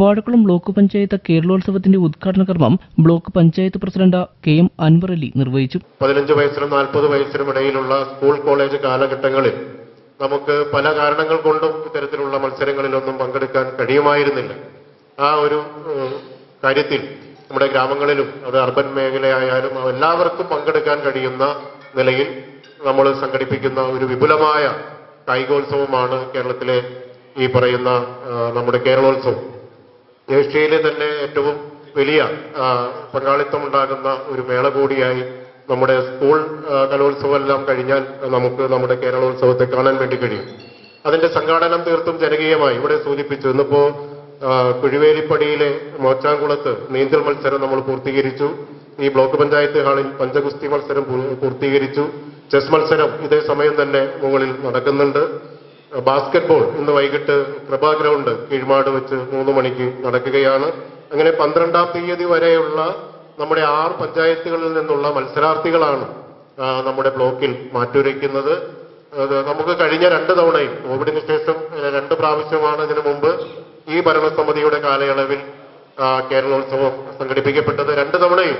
Vazhakulam block panchayat കേരളോത്സവത്തിന്റെ ഉദ്ഘാടന കർമ്മം block panchayat president K M Anvar Ali നിർവഹിച്ചു. പതിനഞ്ച് വയസ്സിനും നാൽപ്പത് വയസ്സിനും ഇടയിലുള്ള സ്കൂൾ കോളേജ് കാലഘട്ടങ്ങളിൽ നമുക്ക് പല കാരണങ്ങൾ കൊണ്ടും ഇത്തരത്തിലുള്ള മത്സരങ്ങളിലൊന്നും പങ്കെടുക്കാൻ കഴിയുമായിരുന്നില്ല. ആ ഒരു കാര്യത്തിൽ നമ്മുടെ ഗ്രാമങ്ങളിലും അത് അർബൻ മേഖലയായാലും എല്ലാവർക്കും പങ്കെടുക്കാൻ കഴിയുന്ന നിലയിൽ നമ്മൾ സംഘടിപ്പിക്കുന്ന ഒരു വിപുലമായ കായികോത്സവമാണ് കേരളത്തിലെ ഈ പറയുന്ന നമ്മുടെ കേരളോത്സവം. ഏഷ്യയിലെ തന്നെ ഏറ്റവും വലിയ പങ്കാളിത്തം ഉണ്ടാകുന്ന ഒരു മേള കൂടിയായി നമ്മുടെ സ്കൂൾ കലോത്സവം എല്ലാം കഴിഞ്ഞാൽ നമുക്ക് നമ്മുടെ കേരളോത്സവത്തെ കാണാൻ വേണ്ടി കഴിയും. അതിന്റെ സംഘാടനം തീർത്തും ജനകീയമായി. ഇവിടെ സൂചിപ്പിച്ചു ഇന്നിപ്പോ കുഴിവേലിപ്പടിയിലെ മോച്ചാങ്കുളത്ത് നീന്തൽ മത്സരം നമ്മൾ പൂർത്തീകരിച്ചു. ഈ ബ്ലോക്ക് പഞ്ചായത്ത് ഹാളിൽ പഞ്ചഗുസ്തി മത്സരം പൂർത്തീകരിച്ചു. ചെസ് മത്സരം ഇതേ സമയം തന്നെ മുകളിൽ നടക്കുന്നുണ്ട്. ബാസ്കറ്റ്ബോൾ ഇന്ന് വൈകിട്ട് പ്രഭാ ഗ്രൗണ്ട് കീഴ്മാട് വെച്ച് മൂന്ന് മണിക്ക് നടക്കുകയാണ്. അങ്ങനെ പന്ത്രണ്ടാം തീയതി വരെയുള്ള നമ്മുടെ ആറ് പഞ്ചായത്തുകളിൽ നിന്നുള്ള മത്സരാർത്ഥികളാണ് നമ്മുടെ ബ്ലോക്കിൽ മാറ്റുരയ്ക്കുന്നത്. നമുക്ക് കഴിഞ്ഞ രണ്ട് തവണയും കോവിഡിന് ശേഷം രണ്ട് പ്രാവശ്യമാണ് ഇതിനു മുമ്പ് ഈ ഭരണസമിതിയുടെ കാലയളവിൽ കേരളോത്സവം സംഘടിപ്പിക്കപ്പെട്ടത്. രണ്ട് തവണയും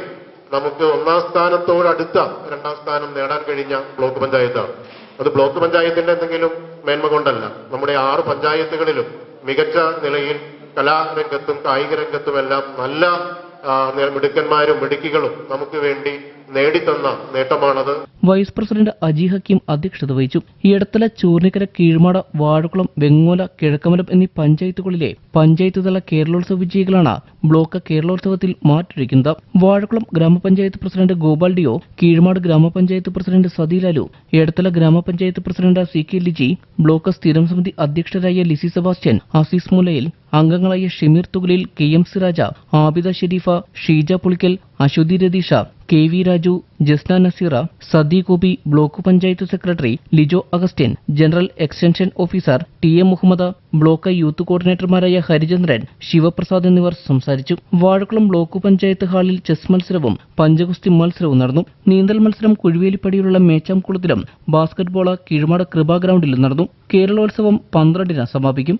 നമുക്ക് ഒന്നാം സ്ഥാനത്തോടടുത്ത രണ്ടാം സ്ഥാനം നേടാൻ കഴിഞ്ഞ ബ്ലോക്ക് പഞ്ചായത്താണ്. അത് ബ്ലോക്ക് പഞ്ചായത്തിന്റെ എന്തെങ്കിലും മേന്മ കൊണ്ടല്ല നമ്മുടെ ആറ് പഞ്ചായത്തുകളിലും മികച്ച നിലയിൽ കലാരംഗത്തും കായിക രംഗത്തുമെല്ലാം നല്ല മിടുക്കന്മാരും മിടുക്കികളും നമുക്ക് വേണ്ടി നേടിത്തന്ന നേട്ടമാണത്. വൈസ് പ്രസിഡന്റ് അജി ഹക്കീം അധ്യക്ഷത വഹിച്ചു. ഇടത്തല ചൂർണിക്കര കീഴ്മാട വാഴക്കുളം വെങ്ങോല കിഴക്കമലം എന്നീ പഞ്ചായത്തുകളിലെ പഞ്ചായത്ത് തല കേരളോത്സവ വിജയികളാണ് ബ്ലോക്ക് കേരളോത്സവത്തിൽ മാറ്റുരയ്ക്കുന്നത് വാഴക്കുളം ഗ്രാമപഞ്ചായത്ത് പ്രസിഡന്റ് ഗോപാൽ ഡിയോ കീഴ്മാട് ഗ്രാമപഞ്ചായത്ത് പ്രസിഡന്റ് സതിലാലു ഇടത്തല ഗ്രാമപഞ്ചായത്ത് president C K Liji block സ്ഥിരം സമിതി അധ്യക്ഷരായ ലിസി സെബാസ്റ്റ്യൻ അസീസ് മുലയിൽ അംഗങ്ങളായ Shameer Thukalil K M Siraja Abida Sherifa Sheeja Pulikkal Aswathi Ratheesh K V Raju Jasna Naseera Sadeekubi block panchayat secretary Lijo Augustine general extension officer T A Muhammad block youth കോർഡിനേറ്റർമാരായ Harichandran Sivaprasad എന്നിവർ സംസാരിച്ചു. Vazhakulam block panchayat ഹാളിൽ chess മത്സരവും പഞ്ചഗുസ്തി മത്സരവും നടന്നു. നീന്തൽ മത്സരം കുഴുവേലിപ്പടിയിലുള്ള മേച്ചാംകുളത്തിലും ബാസ്കറ്റ്ബോൾ കീഴ്മാട് കൃപാ ഗ്രൗണ്ടിലും നടന്നു. കേരളോത്സവം പന്ത്രണ്ടിന് സമാപിക്കും.